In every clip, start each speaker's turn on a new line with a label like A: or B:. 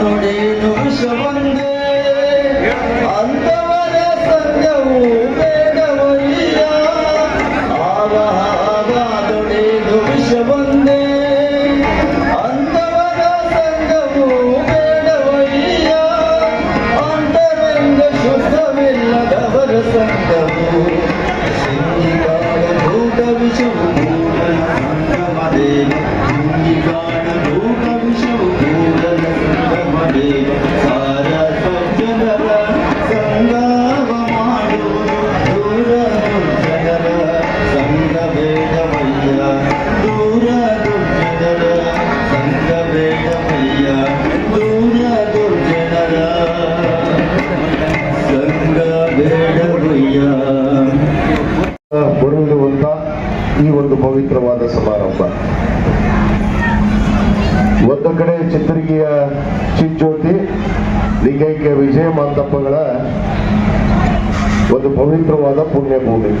A: ನುಡಿದು ವಿಷವಂದೇ? ಅಂತವರ ಸಂಘವು ಬೇಡವಯ್ಯ ಆಗ ಆಗ ನುಡಿದು ವಿಷವಂದೇ? ಅಂತವರ ಸಂಘವು ಬೇಡವಯ್ಯ ಅಂತರಂಗ ಶುದ್ಧವಿಲ್ಲದವರ ಸಂಘವು ಭೂತ ವಿಷವು
B: ಬರುವಂತ ಈ ಒಂದು ಪವಿತ್ರವಾದ ಸಮಾರಂಭ. ಒಂದು ಕಡೆ ಚಿತ್ರಗಿಯ ಚಿಜ್ಯೋತಿ, ಲಿಂಗೈಕ್ಯ ವಿಜಯ ಮಾಂತಪ್ಪಗಳ ಒಂದು ಪವಿತ್ರವಾದ ಪುಣ್ಯಭೂಮಿ.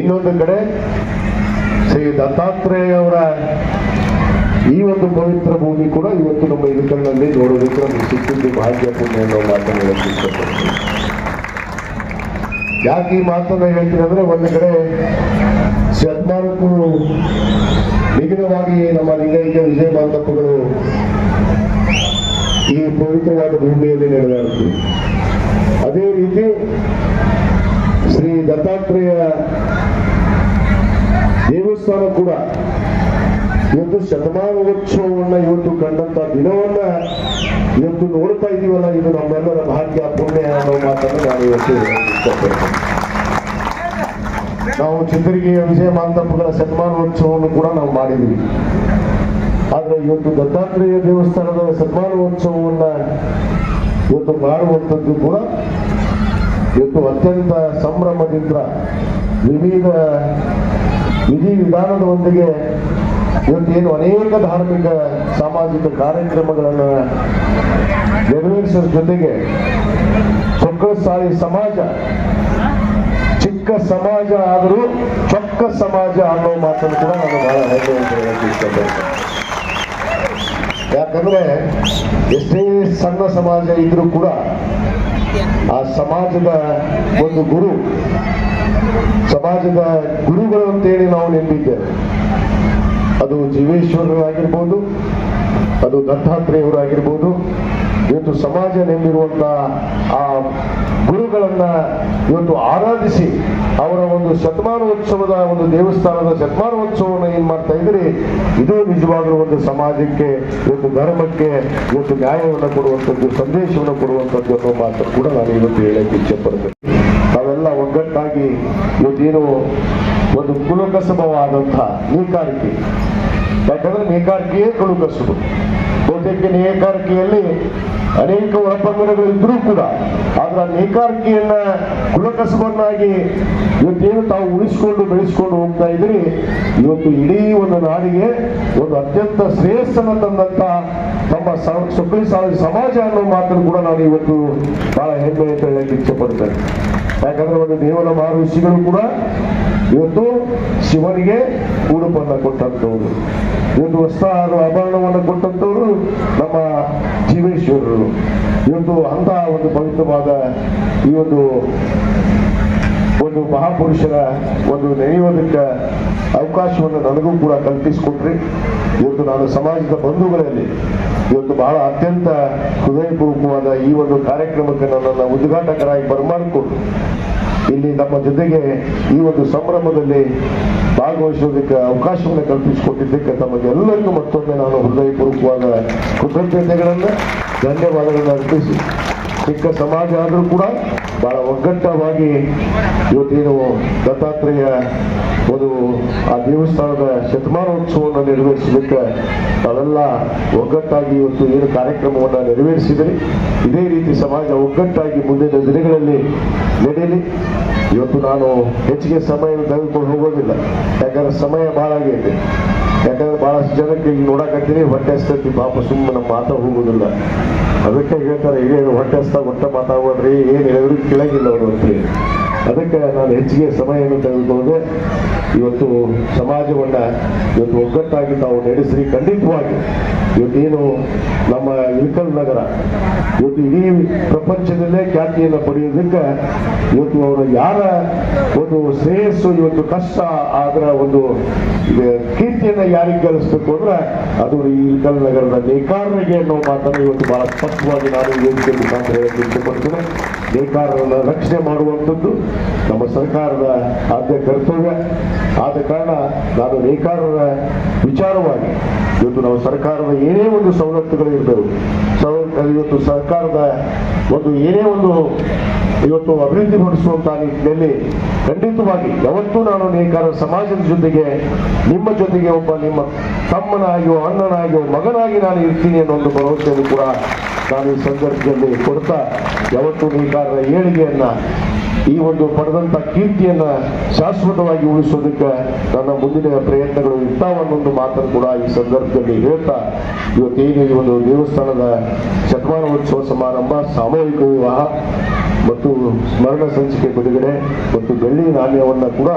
B: ಇನ್ನೊಂದು ಕಡೆ ಶ್ರೀ ದತ್ತಾತ್ರೇಯ ಅವರ ಈ ಒಂದು ಪವಿತ್ರ ಭೂಮಿ ಕೂಡ ಇವತ್ತು ನಮ್ಮ ಇಳಕಲ್ನಲ್ಲಿ ನೋಡೋದಕ್ಕೆ ನಮಗೆ ಸಿಕ್ಕಿದ್ದು ಭಾಗ್ಯ ಪುಣ್ಯ ಅನ್ನೋ ಮಾತನ್ನು ಯಾಕೆ ಈ ಮಾತನ್ನ ಹೇಳ್ತೀನಿ ಅಂದ್ರೆ ಒಂದು ಕಡೆ ಶತಮಾನಕ್ಕೂ ನಿಖಿಲವಾಗಿ ನಮ್ಮ ಲಿಂಗೈಕ್ಯ ವಿಜಯ ಬಾಂಧವರು ಈ ಪವಿತ್ರವಾದ ಭೂಮಿಯಲ್ಲಿ ನಡೆದಾಡ್ತೀವಿ ಅದೇ ರೀತಿ ಶ್ರೀ ದತ್ತಾತ್ರೇಯ ದೇವಸ್ಥಾನ ಕೂಡ ಇವತ್ತು ಶತಮಾನೋತ್ಸವವನ್ನ ಇವತ್ತು ಕಂಡಂತ ದಿನವನ್ನ ಇವತ್ತು ನೋಡ್ತಾ ಇದೀವಲ್ಲ, ಇದು ನಮ್ಮೆಲ್ಲರ ಭಾಗ್ಯ, ಪುಣ್ಯ ಅನ್ನೋ ಮಾತನ್ನು ನಾನು ಇವತ್ತು ನಾವು ಚಿತ್ರಗಿರಿಯ ವಿಜಯ ಮಾಂತಪ್ಪಗಳ ಶತಮಾನೋತ್ಸವವನ್ನು ಕೂಡ ನಾವು ಮಾಡಿದ್ವಿ ಆದ್ರೆ ಇವತ್ತು ದತ್ತಾತ್ರೇಯ ದೇವಸ್ಥಾನದ ಶತಮಾನೋತ್ಸವವನ್ನ ಇವತ್ತು ಮಾಡುವಂಥದ್ದು ಕೂಡ ಇವತ್ತು ಅತ್ಯಂತ ಸಂಭ್ರಮದಿಂದ ವಿವಿಧ ವಿಧಿ ವಿಧಾನದೊಂದಿಗೆ ಇವತ್ತೇನು ಅನೇಕ ಧಾರ್ಮಿಕ, ಸಾಮಾಜಿಕ ಕಾರ್ಯಕ್ರಮಗಳನ್ನು ನೆರವೇರಿಸೋದ್ರ ಜೊತೆಗೆ ಚೊಕ್ಕಸಾಯಿ ಸಮಾಜ, ಚಿಕ್ಕ ಸಮಾಜ ಆದರೂ ಚೊಕ್ಕ ಸಮಾಜ ಅನ್ನೋ ಮಾತನ್ನು ಕೂಡ ನಾನು ಬಹಳ ಹೆಮ್ಮೆ ಅಂತ ಹೇಳಕ್ಕೆ ಯಾಕಂದ್ರೆ ಎಷ್ಟೇ ಸಣ್ಣ ಸಮಾಜ ಇದ್ರೂ ಕೂಡ ಆ ಸಮಾಜದ ಒಂದು ಗುರು, ಸಮಾಜದ ಗುರುಗಳು ಅಂತೇಳಿ ನಾವು ನೆನಪಿದ್ದೇವೆ. ಅದು ಜೀವೇಶ್ವರರು ಆಗಿರ್ಬೋದು, ಅದು ದತ್ತಾತ್ರೇಯವರು ಆಗಿರ್ಬೋದು, ಇವತ್ತು ಸಮಾಜ ನೆಮ್ಮಿರುವಂಥ ಆ ಗುರುಗಳನ್ನ ಇವತ್ತು ಆರಾಧಿಸಿ ಅವರ ಒಂದು ಶತಮಾನೋತ್ಸವದ ಒಂದು ದೇವಸ್ಥಾನದ ಶತಮಾನೋತ್ಸವವನ್ನು ಏನ್ ಮಾಡ್ತಾ ಇದ್ರಿ ಇದು ನಿಜವಾಗಿರುವ ಒಂದು ಸಮಾಜಕ್ಕೆ, ಇವತ್ತು ಧರ್ಮಕ್ಕೆ, ಇವತ್ತು ನ್ಯಾಯವನ್ನು ಕೊಡುವಂಥದ್ದು ಸಂದೇಶವನ್ನು ಕೊಡುವಂಥದ್ದು ಅನ್ನೋ ಮಾತ್ರ ಕೂಡ ನಾನು ಇವತ್ತು ಹೇಳಕ್ಕೆ ಇಚ್ಛೆ ಪಡ್ತೇನೆ. ನಾವೆಲ್ಲ ಒಗ್ಗಟ್ಟಾಗಿ ಇವತ್ತೇನು ಒಂದು ಕುಲಕಸಬವಾದಂತಹ ನೇಕಾರಿಕೆ ಯಾಕಂದ್ರೆ ನೇಕಾರಿಕೆಯೇ ಕುಲಕಸಬು. ಬಹುತೇಕ ನೇಕಾರಿಕೆಯಲ್ಲಿ ಅನೇಕ ಒಳಪಂಗಡಗಳು ಇದ್ರೂ ಕೂಡ ಆದ್ರೆ ಆ ನೇಕಾರಿಕೆಯನ್ನ ಕುಲಕಸಬನ್ನಾಗಿ ಇವತ್ತೇನು ತಾವು ಉಳಿಸ್ಕೊಂಡು ಬೆಳೆಸ್ಕೊಂಡು ಹೋಗ್ತಾ ಇದ್ರಿ, ಇವತ್ತು ಇಡೀ ಒಂದು ನಾಡಿಗೆ ಒಂದು ಅತ್ಯಂತ ಶ್ರೇಷ್ಠನ ತಂದಂತ ನಮ್ಮ ಸ- ಸೊಕ್ಕಳಿ ಸಮಾಜ ಅನ್ನೋ ಮಾತನ್ನು ಕೂಡ ನಾನು ಇವತ್ತು ಬಹಳ ಹೆಮ್ಮೆ ಅಂತ ಹೇಳಕ್ಕೆ ಇಚ್ಛೆ ಪಡ್ತೇನೆ. ಯಾಕಂದ್ರೆ ಒಂದು ದೇವರ ಮಹರ್ಷಿಗಳು ಕೂಡ ಇವತ್ತು ಶಿವನಿಗೆ ಉಡುಪನ್ನ ಕೊಟ್ಟಂತವ್ರು ಇವತ್ತು ವಸ್ತ್ರ ಆಭರಣವನ್ನು ಕೊಟ್ಟಂತವ್ರು ನಮ್ಮ ಜೀವೇಶ್ವರರು. ಇವತ್ತು ಅಂತ ಒಂದು ಪವಿತ್ರವಾದ ಈ ಒಂದು ಒಂದು ಮಹಾಪುರುಷರ ಒಂದು ನೆನೆಯೋದಕ್ಕೆ ಅವಕಾಶವನ್ನು ನನಗೂ ಕೂಡ ಕಲ್ಪಿಸಿಕೊಟ್ರಿ. ಇವತ್ತು ನಾನು ಸಮಾಜದ ಬಂಧುಗಳಲ್ಲಿ ಇವತ್ತು ಬಹಳ ಅತ್ಯಂತ ಹೃದಯಪೂರ್ವಕವಾದ ಈ ಒಂದು ಕಾರ್ಯಕ್ರಮಕ್ಕೆ ನನ್ನನ್ನು ಉದ್ಘಾಟಕರಾಗಿ ಬರಮಾಡಿಕೊಂಡು ಇಲ್ಲಿ ನಮ್ಮ ಜೊತೆಗೆ ಈ ಒಂದು ಸಂಭ್ರಮದಲ್ಲಿ ಭಾಗವಹಿಸೋದಕ್ಕೆ ಅವಕಾಶವನ್ನು ಕಲ್ಪಿಸಿಕೊಟ್ಟಿದ್ದಕ್ಕೆ ತಮಗೆಲ್ಲರಿಗೂ ಮತ್ತೊಮ್ಮೆ ನಾನು ಹೃದಯಪೂರ್ವಕವಾದ ಕೃತಜ್ಞತೆಗಳನ್ನು, ಧನ್ಯವಾದಗಳನ್ನು ಅರ್ಪಿಸಿ. ಚಿಕ್ಕ ಸಮಾಜ ಆದರೂ ಕೂಡ ಬಹಳ ಒಗ್ಗಟ್ಟವಾಗಿ ಇವತ್ತೇನು ದತ್ತಾತ್ರೇಯ ಒಂದು ಆ ದೇವಸ್ಥಾನದ ಶತಮಾನೋತ್ಸವವನ್ನು ನೆರವೇರಿಸಲಿಕ್ಕೆ ತಾವೆಲ್ಲ ಒಗ್ಗಟ್ಟಾಗಿ ಇವತ್ತು ಏನು ಕಾರ್ಯಕ್ರಮವನ್ನು ನೆರವೇರಿಸಿದರೆ. ಇದೇ ರೀತಿ ಸಮಾಜ ಒಗ್ಗಟ್ಟಾಗಿ ಮುಂದಿನ ದಿನಗಳಲ್ಲಿ ನಡೆಯಲಿ. ಇವತ್ತು ನಾನು ಹೆಚ್ಚಿಗೆ ಸಮಯ ತೆಗೆದುಕೊಂಡು ಹೋಗೋದಿಲ್ಲ. ಯಾಕಂದ್ರೆ ಸಮಯ ಭಾಳ ಆಗೈತೆ. ಯಾಕಂದ್ರೆ ಬಹಳಷ್ಟು ಜನಕ್ಕೆ ಈಗ ನೋಡಕತ್ತೀನಿ ಹೊಟ್ಟೆ ಹಸ್ತೈತಿ ಪಾಪ ಸುಮ್ಮನೆ ಮಾತಾ ಹೋಗುದಿಲ್ಲ. ಅದಕ್ಕೆ ಹೇಳ್ತಾರೆ ಹಿರಿಯರು ಹೊಟ್ಟೆ ಹಸ್ತಾಗ ಹೊಟ್ಟೆ ಮಾತಾಡ್ಬೋದ್ರಿ ಏನು ಹೇಳಿದ್ರು ಕೆಳಗಿಲ್ಲ ಅವರು ಅಂತ ಹೇಳಿ. ಅದಕ್ಕೆ ನಾನು ಹೆಚ್ಚಿಗೆ ಸಮಯ ಸಮಯವನ್ನು ತೆಗೆದುಕೊಂಡೆ. ಇವತ್ತು ಸಮಾಜವನ್ನ ಇವತ್ತು ಒಗ್ಗಟ್ಟಾಗಿ ನಾವು ನಡೆಸ್ರಿ. ಖಂಡಿತವಾಗಿ ಇವತ್ತೇನು ನಮ್ಮ ಇಳಕಲ್ ನಗರ, ಇವತ್ತು ಇಡೀ ಪ್ರಪಂಚದಲ್ಲೇ ಖ್ಯಾತಿಯನ್ನು ಪಡೆಯೋದಕ್ಕೆ ಇವತ್ತು ಅವರು ಯಾರ ಒಂದು ಶ್ರೇಯಸ್ಸು, ಇವತ್ತು ಕಷ್ಟ ಅದರ ಒಂದು ಕೀರ್ತಿಯನ್ನು ಯಾರಿಗೆ ಗಳಿಸ್ಬೇಕು ಅಂದ್ರೆ ಅದು ಇಳಕಲ್ ನಗರದ ನೇಕಾರರಿಗೆ ಅನ್ನೋ ಮಾತನ್ನು ಇವತ್ತು ಬಹಳ ಸ್ಪಷ್ಟವಾಗಿ ನಾನು ವೇದಿಕೆ ಮುಖಾಂತರ ಇಷ್ಟಪಡ್ತೇನೆ. ನೇಕಾರರನ್ನ ರಕ್ಷಣೆ ಮಾಡುವಂಥದ್ದು ನಮ್ಮ ಸರ್ಕಾರದ ಆದ್ಯ ಕರ್ತವ್ಯ. ಆದ ಕಾರಣ ನಾನು ನೇಕಾರರ ವಿಚಾರವಾಗಿ ಇವತ್ತು ನಾವು ಸರ್ಕಾರದ ಏನೇ ಒಂದು ಸವಲತ್ತುಗಳು ಸವಲತ್ತು ಇವತ್ತು ಸರ್ಕಾರದ ಒಂದು ಏನೇ ಒಂದು ಇವತ್ತು ಅಭಿವೃದ್ಧಿ ಪಡಿಸುವಂತ ನಿಟ್ಟಿನಲ್ಲಿ ಖಂಡಿತವಾಗಿ ಯಾವತ್ತೂ ನಾನು ನೇಕಾರ ಸಮಾಜದ ಜೊತೆಗೆ, ನಿಮ್ಮ ಜೊತೆಗೆ ಒಬ್ಬ ನಿಮ್ಮ ತಮ್ಮನಾಗಿಯೋ, ಅಣ್ಣನಾಗಿಯೋ, ಮಗನಾಗಿ ನಾನು ಇರ್ತೀನಿ ಅನ್ನೋ ಒಂದು ಭರವಸೆಯನ್ನು ಕೂಡ ನಾನು ಈ ಸಂದರ್ಭದಲ್ಲಿ ಕೊಡ್ತಾ ಯಾವತ್ತೂ ನೇಕಾರರ ಏಳಿಗೆಯನ್ನ ಈ ಒಂದು ಪಡೆದಂತ ಕೀರ್ತಿಯನ್ನ ಶಾಶ್ವತವಾಗಿ ಉಳಿಸೋದಕ್ಕೆ ನನ್ನ ಮುಂದಿನ ಪ್ರಯತ್ನಗಳು ಇರ್ತಾವನ್ನೊಂದು ಮಾತನ್ನು ಕೂಡ ಈ ಸಂದರ್ಭದಲ್ಲಿ ಹೇಳ್ತಾ, ಇವತ್ತೇನು ಈ ಒಂದು ದೇವಸ್ಥಾನದ ಶತಮಾನೋತ್ಸವ ಸಮಾರಂಭ, ಸಾಮೂಹಿಕ ವಿವಾಹ ಮತ್ತು ಸ್ಮರಣ ಸಂಚಿಕೆ ಬಿಡುಗಡೆ ಮತ್ತು ಬೆಳ್ಳಿ ನಾಣ್ಯವನ್ನು ಕೂಡ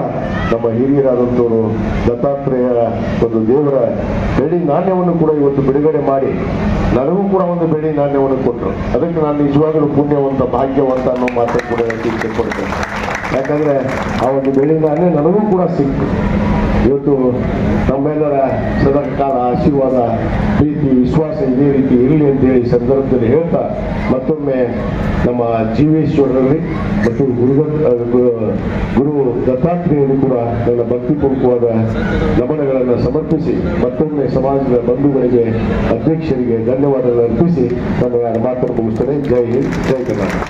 B: ನಮ್ಮ ಹಿರಿಯರಾದಂಥವರು ದತ್ತಾತ್ರೇಯರ ಒಂದು ದೇವರ ಬೆಳ್ಳಿ ನಾಣ್ಯವನ್ನು ಕೂಡ ಇವತ್ತು ಬಿಡುಗಡೆ ಮಾಡಿ ನನಗೂ ಕೂಡ ಒಂದು ಬೆಳ್ಳಿ ನಾಣ್ಯವನ್ನು ಕೊಟ್ಟರು. ಅದಕ್ಕೆ ನಾನು ನಿಜವಾಗಲೂ ಪುಣ್ಯವಂತ, ಭಾಗ್ಯವಂತ ಅನ್ನೋ ಮಾತು ಕೂಡ ಯಾಕಂದರೆ ಯಾಕಂದ್ರೆ ಆ ಒಂದು ಬೆಳ್ಳಿ ನಾಣ್ಯ ನನಗೂ ಕೂಡ ಸಿಕ್ತು. ಇವತ್ತು ನಮ್ಮೆಲ್ಲರ ಸದಾ ಕಾಲ ಆಶೀರ್ವಾದ, ಪ್ರೀತಿ, ವಿಶ್ವಾಸ ಇದೇ ರೀತಿ ಇರಲಿ ಅಂತ ಹೇಳಿ ಸಂದರ್ಭದಲ್ಲಿ ಹೇಳ್ತಾ ಮತ್ತೊಮ್ಮೆ ನಮ್ಮ ಜೀವೇಶ್ವರರಲ್ಲಿ ಮತ್ತು ಗುರು ಗುರು ದತ್ತಾತ್ರೇಯರು ಕೂಡ ನನ್ನ ಭಕ್ತಿಪೂರ್ವಕವಾದ ನಮನಗಳನ್ನು ಸಮರ್ಪಿಸಿ ಮತ್ತೊಮ್ಮೆ ಸಮಾಜದ ಬಂಧುಗಳಿಗೆ, ಅಧ್ಯಕ್ಷರಿಗೆ ಧನ್ಯವಾದಗಳನ್ನು ಅರ್ಪಿಸಿ. ನನ್ನ ಮಾತನ್ನು ಮುಗಿಸ್ತೇನೆ. ಜೈ ಹಿಂದ್, ಜೈ ಕರ್ನಾಟಕ.